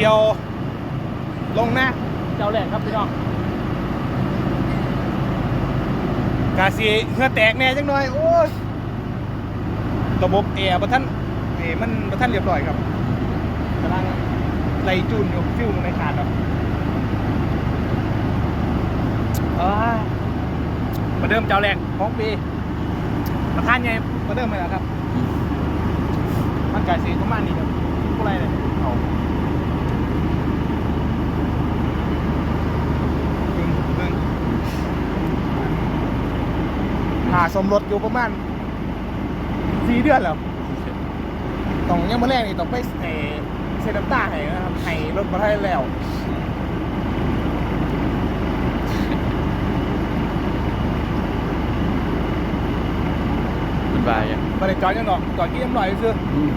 เกี่ยว ลงนะเจ้าแรกครับพี่น้องกาสีเหงื่อแตกแน่จังหน่อย โอ้ยระบบแอร์ประท่านเอ้มันประท่านเรียบร้อยครับกำลังไล่จูนอยู่ฟิวในขาดครับอ้ายมาเดิมเจ้าแรกของปีประธานไงมาเดิมไปแล้วครับมันกาสีประมาณนี้ครับผู้ไรเลยเอาดึงดึง หาสมรสอยู่ประมาณสี่เดือนแล้วต้องยังมาแรกนี่ต้องไปเออเซน้ำตาให้นะครับให้รถมาให้แล้ว มันบายยังมาได้จอดยังดอกจอดกี่ยังหน่อยซื้อ อืม